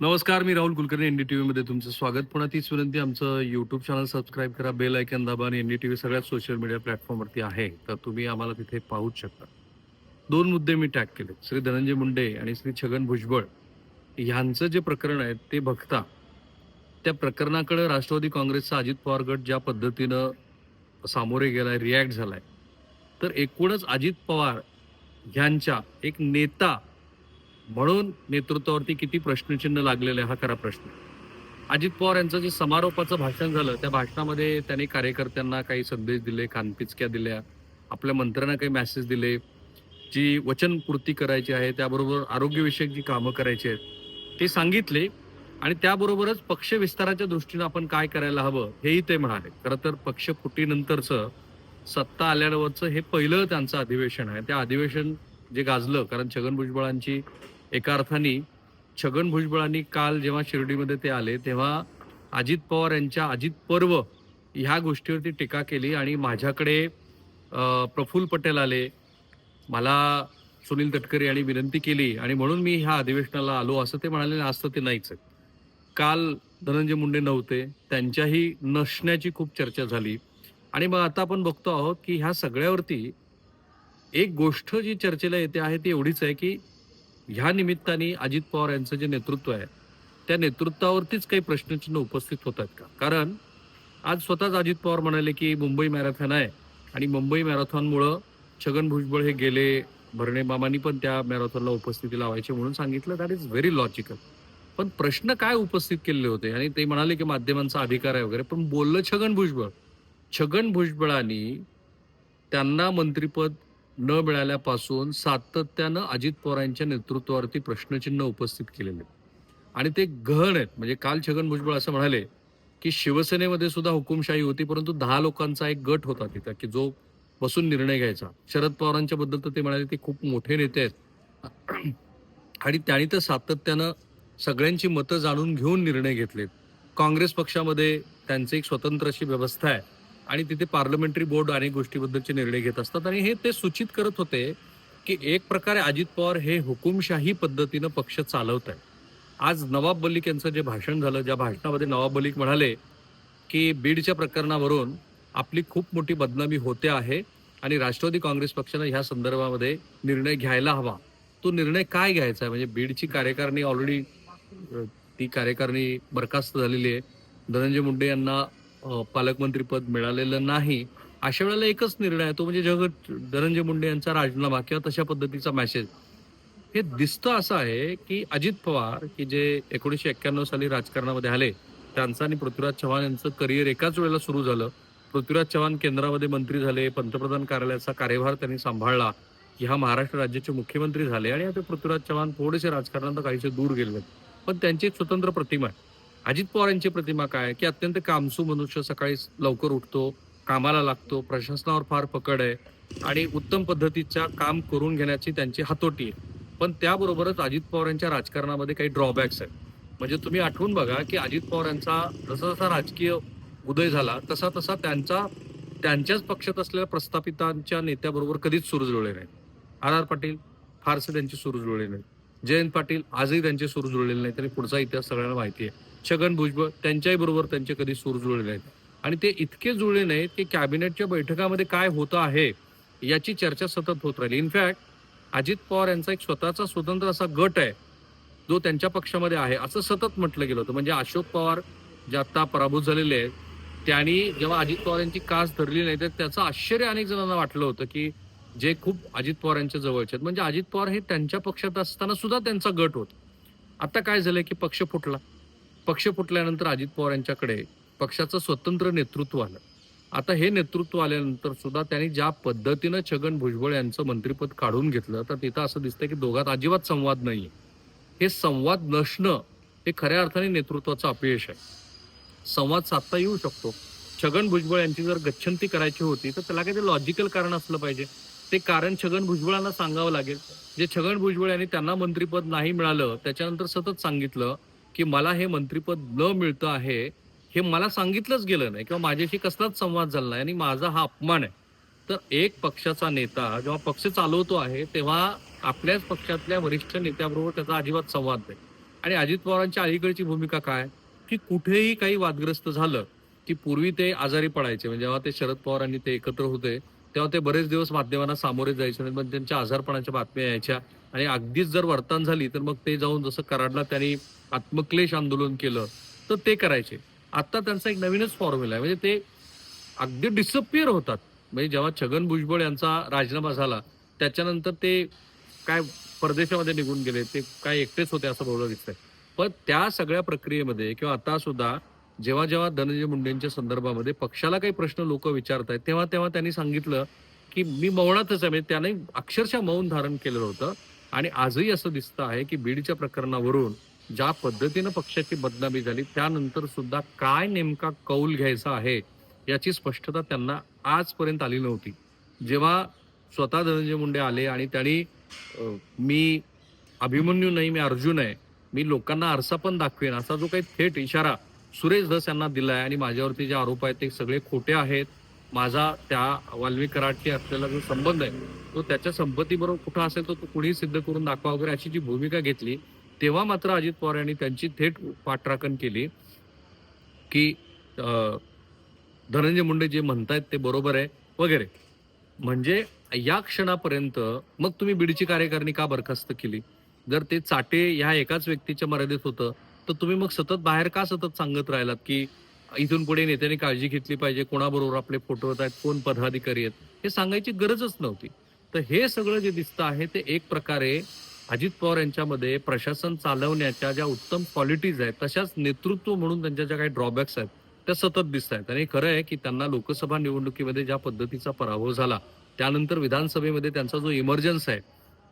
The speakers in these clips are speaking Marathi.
नमस्कार मी Rahul Kulkarni N D T व्हीमध्ये तुमचं स्वागत. पुन्हा तीच विनंती आमचं यूट्यूब चॅनल सबस्क्राईब करा बेल ऐकन दाबा आणि एन डी टी व्ही सगळ्यात सोशल मीडिया प्लॅटफॉर्मवरती आहे. तर तुम्ही आम्हाला तिथे पाहूच शकता. दोन मुद्दे मी टॅग केले श्री धनंजय मुंडे आणि श्री छगन भुजबळ ह्यांचं जे प्रकरण आहे ते बघता त्या प्रकरणाकडे राष्ट्रवादी काँग्रेसचा अजित पवार गट ज्या पद्धतीनं सामोरे गेलाय रिॲक्ट झालाय. तर एकूणच अजित पवार ह्यांच्या एक नेता म्हणून नेतृत्वावरती किती प्रश्नचिन्ह लागलेलं आहे हा खरा प्रश्न अजित पवार यांचं जे समारोपाचं भाषण झालं त्या भाषणामध्ये त्यांनी कार्यकर्त्यांना काही संदेश दिले कानपिचक्या दिल्या आपल्या मंत्र्यांना काही मेसेज दिले. जी वचनपूर्ती करायची आहे त्याबरोबर आरोग्यविषयक जी कामं करायची आहेत ते सांगितले. आणि त्याबरोबरच पक्ष विस्ताराच्या दृष्टीनं आपण काय करायला हवं हेही ते म्हणाले. खरं तर पक्ष फुटीनंतरचं सत्ता आल्यावरचं हे पहिलं त्यांचं अधिवेशन आहे. त्या अधिवेशन जे गाजलं कारण छगन भुजबळांची एका अर्थाने छगन भुजबळांनी काल जेव्हा शिर्डीमध्ये ते आले तेव्हा अजित पवार यांच्या अजित पर्व ह्या गोष्टीवरती टीका केली आणि माझ्याकडे प्रफुल्ल पटेल आले. मला सुनील तटकरे यांनी विनंती केली आणि म्हणून मी ह्या अधिवेशनाला आलो असं ते म्हणाले असतं ते नाहीच आहे काल धनंजय मुंडे नव्हते त्यांच्याही नसण्याची खूप चर्चा झाली. आणि मग आता आपण बघतो आहोत की ह्या सगळ्यावरती एक गोष्ट जी चर्चेला येते आहे ती एवढीच आहे की ह्या निमित्ताने अजित पवार यांचं जे नेतृत्व आहे त्या नेतृत्वावरतीच काही प्रश्नचिन्ह उपस्थित होत आहेत का? कारण आज स्वतःच अजित पवार म्हणाले की मुंबई मॅरेथॉन आहे आणि मुंबई मॅरेथॉनमुळं छगन भुजबळ हे गेले भरणे मामांनी पण त्या मॅरेथॉनला उपस्थिती लावायची म्हणून सांगितलं. दॅट इज व्हेरी लॉजिकल पण प्रश्न काय उपस्थित केलेले होते? आणि ते म्हणाले की माध्यमांचा अधिकार आहे वगैरे पण बोललं छगन भुजबळ. छगन भुजबळांनी त्यांना मंत्रिपद न मिळाल्यापासून सातत्यानं अजित पवारांच्या नेतृत्वावरती प्रश्नचिन्ह उपस्थित केलेले. आणि ते गहन आहेत. म्हणजे काल छगन भुजबळ असं म्हणाले की शिवसेनेमध्ये सुद्धा हुकुमशाही होती परंतु दहा लोकांचा एक गट होता तिथं की जो बसून निर्णय घ्यायचा. शरद पवारांच्या बद्दल तर ते म्हणाले ते खूप मोठे नेते आहेत. आणि त्यांनी तर सातत्यानं सगळ्यांची मतं जाणून घेऊन निर्णय घेतलेत. काँग्रेस पक्षामध्ये त्यांची एक स्वतंत्र अशी व्यवस्था आहे. आणि तिथे पार्लमेंटरी बोर्ड अनेक गोष्टीबद्दलचे निर्णय घेत असतात. आणि हे ते सूचित करत होते की एक प्रकारे अजित पवार हे हुकुमशाही पद्धतीनं पक्ष चालवत आहे आज नवाब मलिक यांचं जे भाषण झालं ज्या भाषणामध्ये नवाब मलिक म्हणाले की बीडच्या प्रकरणावरून आपली खूप मोठी बदनामी होते आहे आणि राष्ट्रवादी काँग्रेस पक्षानं ह्या संदर्भामध्ये निर्णय घ्यायला हवा. तो निर्णय काय घ्यायचा आहे? म्हणजे बीडची कार्यकारिणी ऑलरेडी ती कार्यकारिणी बरखास्त झालेली आहे. धनंजय मुंडे यांना पालकमंत्रीपद मिळालेलं नाही अशा वेळेला एकच निर्णय आहे तो म्हणजे जगत धनंजय मुंडे यांचा राजीनामा किंवा तशा पद्धतीचा मेसेज हे दिसतं असं आहे की अजित पवार की जे एकोणीसशे एक्क्याण्णव साली राजकारणामध्ये आले त्यांचं आणि पृथ्वीराज चव्हाण यांचं करिअर एकाच वेळेला सुरू झालं. पृथ्वीराज चव्हाण केंद्रामध्ये मंत्री झाले पंतप्रधान कार्यालयाचा कार्यभार त्यांनी सांभाळला ह्या महाराष्ट्र राज्याचे मुख्यमंत्री झाले आणि आता पृथ्वीराज चव्हाण थोडेसे राजकारणात काहीसे दूर गेले पण त्यांची एक स्वतंत्र प्रतिमा आहे. अजित पवार यांची प्रतिमा काय? आहे की अत्यंत कामसू मनुष्य सकाळी लवकर उठतो कामाला लागतो प्रशासनावर फार पकड आहे आणि उत्तम पद्धतीच्या काम करून घेण्याची त्यांची हातोटी आहे. पण त्याबरोबरच अजित पवार यांच्या राजकारणामध्ये काही ड्रॉबॅक्स आहेत. म्हणजे तुम्ही आठवून बघा की अजित पवार यांचा जसा जसा राजकीय उदय झाला तसा तसा त्यांचा त्यांच्याच पक्षात असलेल्या प्रस्थापितांच्या नेत्याबरोबर कधीच सुरू जुळले नाही. आर आर पाटील फारसे त्यांचे सुरू जुळले नाही. जयंत पाटील आजही त्यांचे सुरू जुळलेले नाही त्यांनी पुढचा इतिहास सगळ्यांना माहिती आहे. छगन भुजबळ त्यांच्याही बरोबर त्यांचे कधी सूर जुळले नाहीत. आणि ते इतके जुळले नाहीत की कॅबिनेटच्या बैठकामध्ये काय होतं आहे याची चर्चा सतत होत राहिली. इनफॅक्ट अजित पवार यांचा एक स्वतःचा स्वतंत्र असा गट आहे जो त्यांच्या पक्षामध्ये आहे. असं सतत म्हटलं गेलं होतं. म्हणजे अशोक पवार जे आत्ता पराभूत झालेले आहेत त्यांनी जेव्हा अजित पवार यांची कास धरली नाही तर त्याचं आश्चर्य अनेक जणांना वाटलं होतं की जे खूप अजित पवार यांच्या जवळचे आहेत. म्हणजे अजित पवार हे त्यांच्या पक्षात असताना सुद्धा त्यांचा गट होता. आता काय झालंय की पक्ष फुटला. पक्ष फुटल्यानंतर अजित पवार यांच्याकडे पक्षाचं स्वतंत्र नेतृत्व आलं. आता हे नेतृत्व आल्यानंतर सुद्धा त्यांनी ज्या पद्धतीनं छगन भुजबळ यांचं मंत्रिपद काढून घेतलं तर तिथं असं दिसतं की दोघात अजिबात संवाद नाही हे संवाद नसणं हे खऱ्या अर्थाने नेतृत्वाचं अपयश आहे. संवाद साधता येऊ शकतो. छगन भुजबळ यांची जर गच्छंती करायची होती तर त्याला काही ते लॉजिकल कारण असलं पाहिजे. ते कारण छगन भुजबळांना सांगावं लागेल. जे छगन भुजबळ यांनी त्यांना मंत्रिपद नाही मिळालं त्याच्यानंतर सतत सांगितलं की मला हे मंत्रीपद न मिळतं आहे हे मला सांगितलंच गेलं नाही किंवा माझ्याशी कसलाच संवाद झाला नाही आणि माझा हा अपमान आहे. तर एक पक्षाचा नेता जेव्हा पक्ष चालवतो आहे तेव्हा आपल्याच पक्षातल्या वरिष्ठ नेत्याबरोबर त्याचा अजिबात संवाद नाही. आणि अजित पवारांच्या अलीकडची भूमिका काय? की कुठेही काही वादग्रस्त झालं की पूर्वी ते आजारी पडायचे. म्हणजे जेव्हा ते शरद पवारांनी ते एकत्र होते तेव्हा ते बरेच दिवस माध्यमांना सामोरे जायचे आणि मग त्यांच्या आजारपणाच्या बातम्या यायच्या. आणि अगदीच जर वर्तन झाली तर मग ते जाऊन जसं कराडला त्यांनी आत्मक्लेश आंदोलन केलं तर ते करायचे. आता त्यांचा एक नवीनच फॉर्म्युला आहे. म्हणजे ते अगदी डिसअपिअर होतात. म्हणजे जेव्हा छगन भुजबळ यांचा राजीनामा झाला त्याच्यानंतर ते काय परदेशामध्ये निघून गेले ते काय एकटेच होते असं बोललं दिसतंय. पण त्या सगळ्या प्रक्रियेमध्ये किंवा आता सुद्धा जेव्हा जेव्हा धनंजय मुंडेंच्या संदर्भामध्ये पक्षाला काही प्रश्न लोक विचारत आहेत तेव्हा तेव्हा त्यांनी सांगितलं की मी मौनातच आहे. म्हणजे त्याने अक्षरशः मौन धारण केलेलं होतं. आणि आजही असं दिसतं आहे की बीडच्या प्रकरणावरून ज्या पद्धतीनं पक्षाची बदनामी झाली त्यानंतर सुद्धा काय नेमका कौल घ्यायचा आहे याची स्पष्टता त्यांना आजपर्यंत आली नव्हती. जेव्हा स्वतः धनंजय मुंडे आले आणि त्यांनी मी अभिमन्यू नाही मी अर्जुन आहे मी लोकांना आरसा पण दाखवेन असा जो काही थेट इशारा सुरेश धस यांना आहे आणि माझ्यावरती जे आरोप आहेत ते सगळे खोटे आहेत माझा त्या वाल्मिक कराडशी असलेला जो संबंध आहे तो त्याच्या संपत्तीबरोबर कुठं असेल तर तो कुणीही सिद्ध करून दाखवा वगैरे अशी जी भूमिका घेतली तेव्हा मात्र अजित पवार यांनी त्यांची थेट पाठराखण केली की धनंजय मुंडे जे म्हणतायत ते बरोबर आहे वगैरे. म्हणजे या क्षणापर्यंत मग तुम्ही बीडची कार्यकारिणी का बरखास्त केली? जर ते चाटे ह्या एकाच व्यक्तीच्या मर्यादित होतं तर तुम्ही मग सतत बाहेर का सतत सांगत राहिलात की इथून पुढे नेत्यांनी काळजी घेतली पाहिजे. कोणाबरोबर आपले फोटो होत आहेत कोण पदाधिकारी आहेत हे सांगायची गरजच नव्हती. तर हे सगळं जे दिसतं आहे ते एक प्रकारे अजित पवार यांच्यामध्ये प्रशासन चालवण्याच्या ज्या उत्तम क्वालिटीज आहेत तशाच नेतृत्व म्हणून त्यांच्या ज्या काही ड्रॉबॅक्स आहेत त्या सतत दिसत आहेत. आणि खरं आहे की त्यांना लोकसभा निवडणुकीमध्ये ज्या पद्धतीचा पराभव झाला त्यानंतर विधानसभेमध्ये त्यांचा जो इमर्जन्स आहे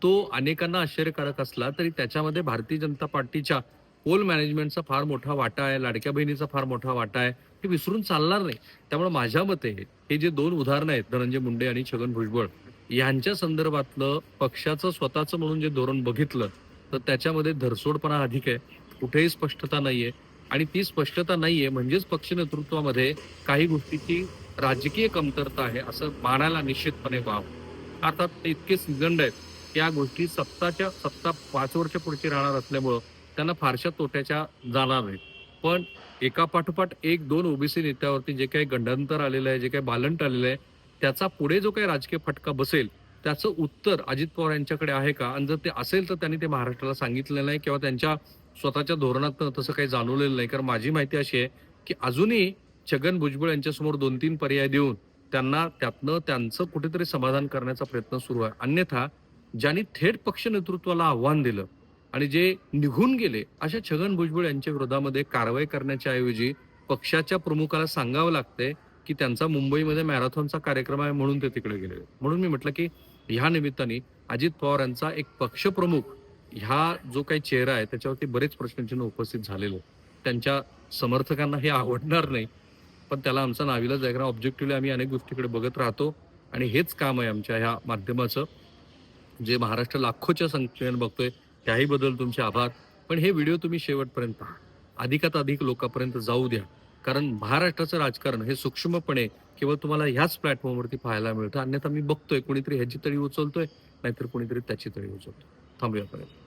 तो अनेकांना आश्चर्यकारक असला तरी त्याच्यामध्ये भारतीय जनता पार्टीच्या पोल मॅनेजमेंटचा फार मोठा वाटा आहे लाडक्या बहिणीचा फार मोठा वाटा आहे हे विसरून चालणार नाही. त्यामुळे माझ्या मते हे जे दोन उदाहरणं आहेत धनंजय मुंडे आणि छगन भुजबळ यांच्या संदर्भातलं पक्षाचं स्वतःचं म्हणून जे धोरण बघितलं तर त्याच्यामध्ये धरसोडपणा अधिक आहे. कुठेही स्पष्टता नाहीये. आणि ती स्पष्टता नाहीये म्हणजेच पक्ष नेतृत्वामध्ये काही गोष्टीची राजकीय कमतरता आहे असं मानायला निश्चितपणे वाव अर्थात ते इतके सिजंड आहेत की या गोष्टी सत्ताच्या सत्ता पाच वर्ष पुढची राहणार असल्यामुळं त्यांना फारशा तोट्याच्या जाणार नाहीत. पण एका पाठोपाठ एक दोन ओबीसी नेत्यावरती जे काही गंडांतर आलेलं आहे जे काही बालंट आलेलं आहे त्याचा पुढे जो काही राजकीय फटका बसेल त्याचं उत्तर अजित पवार यांच्याकडे आहे का? आणि जर ते असेल तर त्यांनी ते महाराष्ट्राला सांगितलेलं नाही किंवा त्यांच्या स्वतःच्या धोरणात तसं काही जाणवलेलं नाही. कारण माझी माहिती अशी आहे की अजूनही छगन भुजबळ यांच्यासमोर दोन तीन पर्याय देऊन त्यांना त्यातनं त्यांचं कुठेतरी समाधान करण्याचा प्रयत्न सुरू आहे. अन्यथा ज्यांनी थेट पक्ष नेतृत्वाला आव्हान दिलं आणि जे निघून गेले अशा छगन भुजबळ यांच्या विरोधामध्ये कारवाई करण्याच्या ऐवजी पक्षाच्या प्रमुखाला सांगावं लागतंय की त्यांचा मुंबईमध्ये मॅरेथॉनचा कार्यक्रम आहे म्हणून ते तिकडे गेले. म्हणून मी म्हटलं की ह्या निमित्ताने अजित पवार यांचा एक पक्षप्रमुख ह्या जो काही चेहरा आहे त्याच्यावरती बरेच प्रश्नचिन्ह उपस्थित झालेले त्यांच्या समर्थकांना हे आवडणार नाही. पण त्याला आमचा नाविला आहे कारण ऑब्जेक्टिव्हली आम्ही अनेक गोष्टीकडे बघत राहतो आणि हेच काम आहे आमच्या ह्या माध्यमाचं. जे महाराष्ट्र लाखोच्या संख्येने बघतोय त्याहीबद्दल तुमचे आभार. पण हे व्हिडिओ तुम्ही शेवटपर्यंत पहा. अधिकात अधिक लोकांपर्यंत जाऊ द्या. कारण महाराष्ट्राचं राजकारण हे सूक्ष्मपणे केवळ तुम्हाला ह्याच प्लॅटफॉर्मवरती पाहायला मिळतं. अन्यथा मी बघतोय कुणीतरी ह्याची तळी उचलतोय नाहीतर कुणीतरी त्याची तळी उचलतोय. थांबूयापर्यंत